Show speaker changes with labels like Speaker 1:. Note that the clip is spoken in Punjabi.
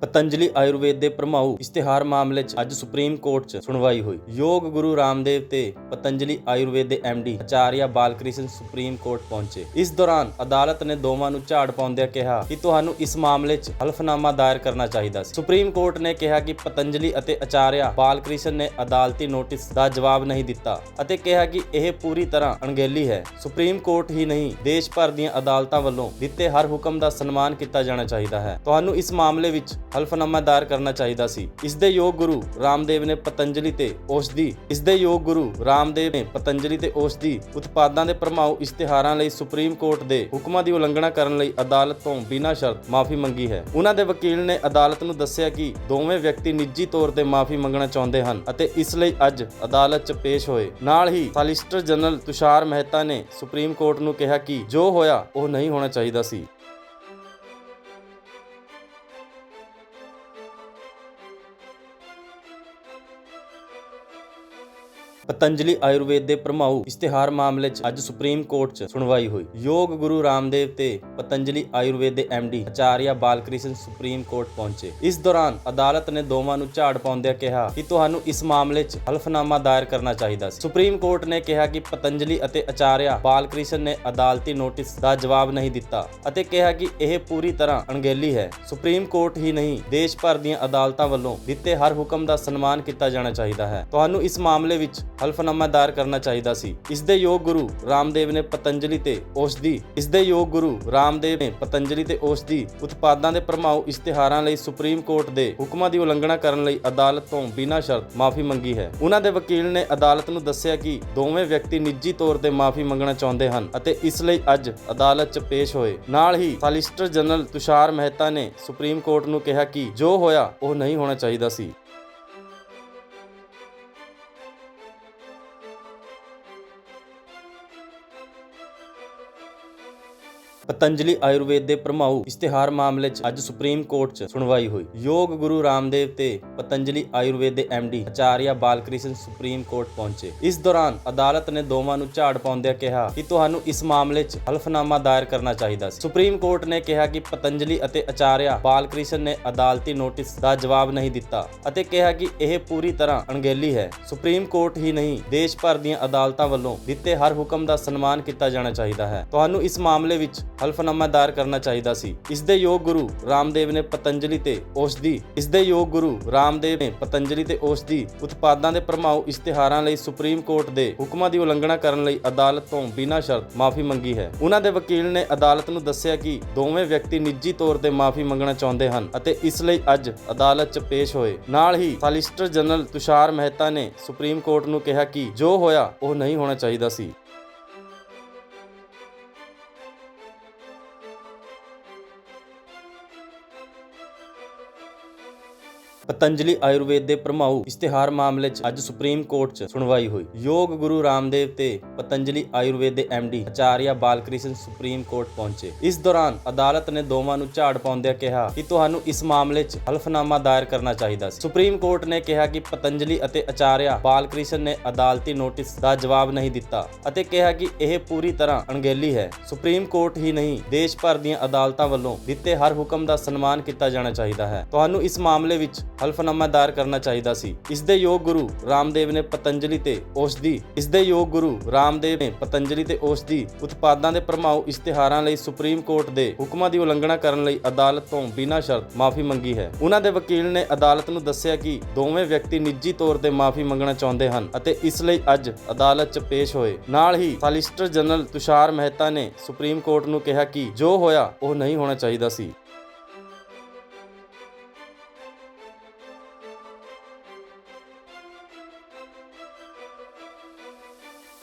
Speaker 1: ਪਤੰਜਲੀ ਆਯੁਰਵੇਦ ਦੇ ਪ੍ਰਮਾਉ ਇਸ਼ਤਿਹਾਰ ਮਾਮਲੇ 'ਚ ਅੱਜ ਸੁਪਰੀਮ ਕੋਰਟ 'ਚ ਸੁਣਵਾਈ ਹੋਈ। ਯੋਗ ਗੁਰੂ ਰਾਮਦੇਵ ਤੇ ਪਤੰਜਲੀ ਆਯੁਰਵੇਦ ਦੇ MD Acharya Balkrishna supreme court ਪਹੁੰਚੇ। ਇਸ ਦੌਰਾਨ ਅਦਾਲਤ ਨੇ ਦੋਵਾਂ ਨੂੰ ਝਾੜ ਪਾਉਂਦਿਆਂ ਕਿਹਾ ਕਿ ਤੁਹਾਨੂੰ ਇਸ ਮਾਮਲੇ 'ਚ ਹਲਫਨਾਮਾ ਦਾਇਰ ਕਰਨਾ ਚਾਹੀਦਾ ਸੀ। ਸੁਪਰੀਮ ਕੋਰਟ ਨੇ ਕਿਹਾ ਕਿ ਪਤੰਜਲੀ ਅਤੇ ਆਚਾਰੀਆ ਬਾਲਕ੍ਰਿਸ਼ਨ ਨੇ ਅਦਾਲਤੀ ਨੋਟਿਸ ਦਾ ਜਵਾਬ ਨਹੀਂ ਦਿੱਤਾ ਅਤੇ ਕਿਹਾ ਕਿ ਇਹ ਪੂਰੀ ਤਰ੍ਹਾਂ ਅਣਗਹਿਲੀ ਹੈ। ਸੁਪਰੀਮ ਕੋਰਟ ਹੀ ਨਹੀਂ, ਦੇਸ਼ ਭਰ ਦੀਆਂ ਅਦਾਲਤਾਂ ਵੱਲੋਂ ਦਿੱਤੇ ਹਰ ਹੁਕਮ ਦਾ ਸਨਮਾਨ ਕੀਤਾ ਜਾਣਾ ਚਾਹੀਦਾ ਹੈ। ਤੁਹਾਨੂੰ ਇਸ ਮਾਮਲੇ ਵਿੱਚ ਹਲਫਨਾਮਾ ਦਾਇਰ ਕਰਨਾ ਚਾਹੀਦਾ ਸੀ। ਇਸ ਦੇ ਯੋਗ ਗੁਰੂ ਰਾਮਦੇਵ ਨੇ ਪਤੰਜਲੀ ਤੇ ਔਸ਼ਧੀ, ਇਸ ਦੇ ਯੋਗ ਗੁਰੂ ਰਾਮਦੇਵ ਨੇ ਪਤੰਜਲੀ ਤੇ ਔਸ਼ਧੀ ਉਤਪਾਦਾਂ ਦੇ ਪ੍ਰਮਾਉ ਇਸ਼ਤਿਹਾਰਾਂ ਲਈ ਸੁਪਰੀਮ ਕੋਰਟ ਦੇ ਹੁਕਮਾਂ ਦੀ ਉਲੰਘਣਾ ਕਰਨ ਲਈ ਅਦਾਲਤ ਤੋਂ ਬਿਨਾਂ ਸ਼ਰਤ ਮਾਫੀ ਮੰਗੀ ਹੈ। ਉਹਨਾਂ ਦੇ ਵਕੀਲ ਨੇ ਅਦਾਲਤ ਨੂੰ ਦੱਸਿਆ ਕਿ ਦੋਵੇਂ ਵਿਅਕਤੀ ਨਿੱਜੀ ਤੌਰ ਤੇ ਮਾਫੀ ਮੰਗਣਾ ਚਾਹੁੰਦੇ ਹਨ ਅਤੇ ਇਸ ਲਈ ਅੱਜ ਅਦਾਲਤ 'ਚ ਪੇਸ਼ ਹੋਏ। ਨਾਲ ਹੀ ਸਾਲਿਸਟਰ ਜਨਰਲ ਤੁਸ਼ਾਰ ਮਹਿਤਾ ਨੇ ਸੁਪਰੀਮ ਕੋਰਟ ਨੂੰ ਕਿਹਾ ਕਿ ਜੋ ਹੋਇਆ, ਉਹ ਨਹੀਂ ਹੋਣਾ ਚਾਹੀਦਾ ਸੀ। ਪਤੰਜਲੀ ਆਯੁਰਵੇਦ ਦੇ ਪ੍ਰਮਾਉ ਇਸ਼ਤਿਹਾਰ ਮਾਮਲੇ 'ਚ ਅੱਜ ਸੁਪਰੀਮ ਕੋਰਟ 'ਚ ਸੁਣਵਾਈ ਹੋਈ। ਯੋਗ ਗੁਰੂ ਰਾਮਦੇਵ ਤੇ ਪਤੰਜਲੀ ਆਯੁਰਵੇਦ ਦੇ MD Acharya Balkrishna supreme court ਪਹੁੰਚੇ। ਇਸ ਦੌਰਾਨ ਅਦਾਲਤ ਨੇ ਦੋਵਾਂ ਨੂੰ ਝਾੜ ਪਾਉਂਦਿਆਂ ਕਿਹਾ ਕਿ ਤੁਹਾਨੂੰ ਇਸ ਮਾਮਲੇ 'ਚ ਹਲਫਨਾਮਾ ਦਾਇਰ ਕਰਨਾ ਚਾਹੀਦਾ ਸੀ। ਸੁਪਰੀਮ ਕੋਰਟ ਨੇ ਕਿਹਾ ਕਿ ਪਤੰਜਲੀ ਅਤੇ ਆਚਾਰੀਆ ਬਾਲਕ੍ਰਿਸ਼ਨ ਨੇ ਅਦਾਲਤੀ ਨੋਟਿਸ ਦਾ ਜਵਾਬ ਨਹੀਂ ਦਿੱਤਾ ਅਤੇ ਕਿਹਾ ਕਿ ਇਹ ਪੂਰੀ ਤਰ੍ਹਾਂ ਅਣਗਹਿਲੀ ਹੈ। ਸੁਪਰੀਮ ਕੋਰਟ ਹੀ ਨਹੀਂ, ਦੇਸ਼ ਭਰ ਦੀਆਂ ਅਦਾਲਤਾਂ ਵੱਲੋਂ ਦਿੱਤੇ ਹਰ ਹੁਕਮ ਦਾ ਸਨਮਾਨ ਕੀਤਾ ਜਾਣਾ ਚਾਹੀਦਾ ਹੈ। ਤੁਹਾਨੂੰ ਇਸ ਮਾਮਲੇ ਵਿੱਚ ਹਲਫਨਾਮਾ ਦਾਇਰ ਕਰਨਾ ਚਾਹੀਦਾ ਸੀ। ਇਸ ਦੇ ਯੋਗ ਗੁਰੂ ਰਾਮਦੇਵ ਨੇ ਪਤੰਜਲੀ ਤੇ ਔਸ਼ਧੀ, ਇਸ ਦੇ ਯੋਗ ਗੁਰੂ ਰਾਮਦੇਵ ਨੇ ਪਤੰਜਲੀ ਤੇ ਔਸ਼ਧੀ ਉਤਪਾਦਾਂ ਦੇ ਪ੍ਰਮਾਉ ਇਸ਼ਤਿਹਾਰਾਂ ਲਈ ਸੁਪਰੀਮ ਕੋਰਟ ਦੇ ਹੁਕਮਾਂ ਦੀ ਉਲੰਘਣਾ ਕਰਨ ਲਈ ਅਦਾਲਤ ਤੋਂ ਬਿਨਾਂ ਸ਼ਰਤ ਮਾਫੀ ਮੰਗੀ ਹੈ। ਉਹਨਾਂ ਦੇ ਵਕੀਲ ਨੇ ਅਦਾਲਤ ਨੂੰ ਦੱਸਿਆ ਕਿ ਦੋਵੇਂ ਵਿਅਕਤੀ ਨਿੱਜੀ ਤੌਰ ਤੇ ਮਾਫੀ ਮੰਗਣਾ ਚਾਹੁੰਦੇ ਹਨ ਅਤੇ ਇਸ ਲਈ ਅੱਜ ਅਦਾਲਤ 'ਚ ਪੇਸ਼ ਹੋਏ। ਨਾਲ ਹੀ ਸਾਲਿਸਟਰ ਜਨਰਲ ਤੁਸ਼ਾਰ ਮਹਿਤਾ ਨੇ ਸੁਪਰੀਮ ਕੋਰਟ ਨੂੰ ਕਿਹਾ ਕਿ ਜੋ ਹੋਇਆ, ਉਹ ਨਹੀਂ ਹੋਣਾ ਚਾਹੀਦਾ ਸੀ। ਪਤੰਜਲੀ ਆਯੁਰਵੇਦ ਦੇ ਪ੍ਰਮਾਉ ਇਸ਼ਤਿਹਾਰ ਮਾਮਲੇ 'ਚ ਅੱਜ ਸੁਪਰੀਮ ਕੋਰਟ 'ਚ ਸੁਣਵਾਈ ਹੋਈ। ਯੋਗ ਗੁਰੂ ਰਾਮਦੇਵ ਤੇ ਪਤੰਜਲੀ ਆਯੁਰਵੇਦ ਦੇ MD Acharya Balkrishna supreme court ਪਹੁੰਚੇ। ਇਸ ਦੌਰਾਨ ਅਦਾਲਤ ਨੇ ਦੋਵਾਂ ਨੂੰ ਝਾੜ ਪਾਉਂਦਿਆਂ ਕਿਹਾ ਕਿ ਤੁਹਾਨੂੰ ਇਸ ਮਾਮਲੇ 'ਚ ਹਲਫਨਾਮਾ ਦਾਇਰ ਕਰਨਾ ਚਾਹੀਦਾ ਸੀ। ਸੁਪਰੀਮ ਕੋਰਟ ਨੇ ਕਿਹਾ ਕਿ ਪਤੰਜਲੀ ਅਤੇ ਆਚਾਰੀਆ ਬਾਲਕ੍ਰਿਸ਼ਨ ਨੇ ਅਦਾਲਤੀ ਨੋਟਿਸ ਦਾ ਜਵਾਬ ਨਹੀਂ ਦਿੱਤਾ ਅਤੇ ਕਿਹਾ ਕਿ ਇਹ ਪੂਰੀ ਤਰ੍ਹਾਂ ਅਣਗਹਿਲੀ ਹੈ। ਸੁਪਰੀਮ ਕੋਰਟ ਹੀ ਨਹੀਂ, ਦੇਸ਼ ਭਰ ਦੀਆਂ ਅਦਾਲਤਾਂ ਵੱਲੋਂ ਦਿੱਤੇ ਹਰ ਹੁਕਮ ਦਾ ਸਨਮਾਨ ਕੀਤਾ ਜਾਣਾ ਚਾਹੀਦਾ ਹੈ। ਤੁਹਾਨੂੰ ਇਸ ਮਾਮਲੇ ਵਿੱਚ ਹਲਫਨਾਮਾ ਦਾਇਰ ਕਰਨਾ ਚਾਹੀਦਾ ਸੀ। ਇਸ ਦੇ ਯੋਗ ਗੁਰੂ ਰਾਮਦੇਵ ਨੇ ਪਤੰਜਲੀ ਤੇ ਔਸ਼ਧੀ, ਇਸ ਦੇ ਯੋਗ ਗੁਰੂ ਰਾਮਦੇਵ ਨੇ ਪਤੰਜਲੀ ਤੇ ਔਸ਼ਧੀ ਉਤਪਾਦਾਂ ਦੇ ਪ੍ਰਮਾਉ ਇਸ਼ਤਿਹਾਰਾਂ ਲਈ ਸੁਪਰੀਮ ਕੋਰਟ ਦੇ ਹੁਕਮਾਂ ਦੀ ਉਲੰਘਣਾ ਕਰਨ ਲਈ ਅਦਾਲਤ ਤੋਂ ਬਿਨਾਂ ਸ਼ਰਤ ਮਾਫੀ ਮੰਗੀ ਹੈ। ਉਹਨਾਂ ਦੇ ਵਕੀਲ ਨੇ ਅਦਾਲਤ ਨੂੰ ਦੱਸਿਆ ਕਿ ਦੋਵੇਂ ਵਿਅਕਤੀ ਨਿੱਜੀ ਤੌਰ ਤੇ ਮਾਫੀ ਮੰਗਣਾ ਚਾਹੁੰਦੇ ਹਨ ਅਤੇ ਇਸ ਲਈ ਅੱਜ ਅਦਾਲਤ 'ਚ ਪੇਸ਼ ਹੋਏ। ਨਾਲ ਹੀ ਸਾਲਿਸਟਰ ਜਨਰਲ ਤੁਸ਼ਾਰ ਮਹਿਤਾ ਨੇ ਸੁਪਰੀਮ ਕੋਰਟ ਨੂੰ ਕਿਹਾ ਕਿ ਜੋ ਹੋਇਆ, ਉਹ ਨਹੀਂ ਹੋਣਾ ਚਾਹੀਦਾ ਸੀ। ਪਤੰਜਲੀ ਆਯੁਰਵੇਦ ਦੇ ਪ੍ਰਮਾਉ ਇਸ਼ਤਿਹਾਰ ਮਾਮਲੇ 'ਚ ਅੱਜ ਸੁਪਰੀਮ ਕੋਰਟ 'ਚ ਸੁਣਵਾਈ ਹੋਈ। ਯੋਗ ਗੁਰੂ ਰਾਮਦੇਵ ਤੇ ਪਤੰਜਲੀ ਆਯੁਰਵੇਦ ਦੇ MD Acharya Balkrishna supreme court ਪਹੁੰਚੇ। ਇਸ ਦੌਰਾਨ ਅਦਾਲਤ ਨੇ ਦੋਵਾਂ ਨੂੰ ਝਾੜ ਪਾਉਂਦਿਆਂ ਕਿਹਾ ਕਿ ਤੁਹਾਨੂੰ ਇਸ ਮਾਮਲੇ 'ਚ ਹਲਫਨਾਮਾ ਦਾਇਰ ਕਰਨਾ ਚਾਹੀਦਾ ਸੀ। ਸੁਪਰੀਮ ਕੋਰਟ ਨੇ ਕਿਹਾ ਕਿ ਪਤੰਜਲੀ ਅਤੇ ਆਚਾਰੀਆ ਬਾਲਕ੍ਰਿਸ਼ਨ ਨੇ ਅਦਾਲਤੀ ਨੋਟਿਸ ਦਾ ਜਵਾਬ ਨਹੀਂ ਦਿੱਤਾ ਅਤੇ ਕਿਹਾ ਕਿ ਇਹ ਪੂਰੀ ਤਰ੍ਹਾਂ ਅਣਗਹਿਲੀ ਹੈ। ਸੁਪਰੀਮ ਕੋਰਟ ਹੀ ਨਹੀਂ, ਦੇਸ਼ ਭਰ ਦੀਆਂ ਅਦਾਲਤਾਂ ਵੱਲੋਂ ਦਿੱਤੇ ਹਰ ਹੁਕਮ ਦਾ ਸਨਮਾਨ ਕੀਤਾ ਜਾਣਾ ਚਾਹੀਦਾ ਹੈ। ਤੁਹਾਨੂੰ ਇਸ ਮਾਮਲੇ ਵਿੱਚ ਹਲਫਨਾਮਾ ਦਾਇਰ ਕਰਨਾ ਚਾਹੀਦਾ ਸੀ। ਇਸ ਦੇ ਯੋਗ ਗੁਰੂ ਰਾਮਦੇਵ ਨੇ ਪਤੰਜਲੀ ਤੇ ਔਸ਼ਧੀ, ਇਸ ਦੇ ਯੋਗ ਗੁਰੂ ਰਾਮਦੇਵ ਨੇ ਪਤੰਜਲੀ ਤੇ ਔਸ਼ਧੀ ਉਤਪਾਦਾਂ ਦੇ ਪ੍ਰਮਾਉ ਇਸ਼ਤਿਹਾਰਾਂ ਲਈ ਸੁਪਰੀਮ ਕੋਰਟ ਦੇ ਹੁਕਮਾਂ ਦੀ ਉਲੰਘਣਾ ਕਰਨ ਲਈ ਅਦਾਲਤ ਤੋਂ ਬਿਨਾਂ ਸ਼ਰਤ ਮਾਫੀ ਮੰਗੀ ਹੈ। ਉਹਨਾਂ ਦੇ ਵਕੀਲ ਨੇ ਅਦਾਲਤ ਨੂੰ ਦੱਸਿਆ ਕਿ ਦੋਵੇਂ ਵਿਅਕਤੀ ਨਿੱਜੀ ਤੌਰ ਤੇ ਮਾਫੀ ਮੰਗਣਾ ਚਾਹੁੰਦੇ ਹਨ ਅਤੇ ਇਸ ਲਈ ਅੱਜ ਅਦਾਲਤ 'ਚ ਪੇਸ਼ ਹੋਏ। ਨਾਲ ਹੀ ਸਾਲਿਸਟਰ ਜਨਰਲ ਤੁਸ਼ਾਰ ਮਹਿਤਾ ਨੇ ਸੁਪਰੀਮ ਕੋਰਟ ਨੂੰ ਕਿਹਾ ਕਿ ਜੋ ਹੋਇਆ, ਉਹ ਨਹੀਂ ਹੋਣਾ ਚਾਹੀਦਾ ਸੀ।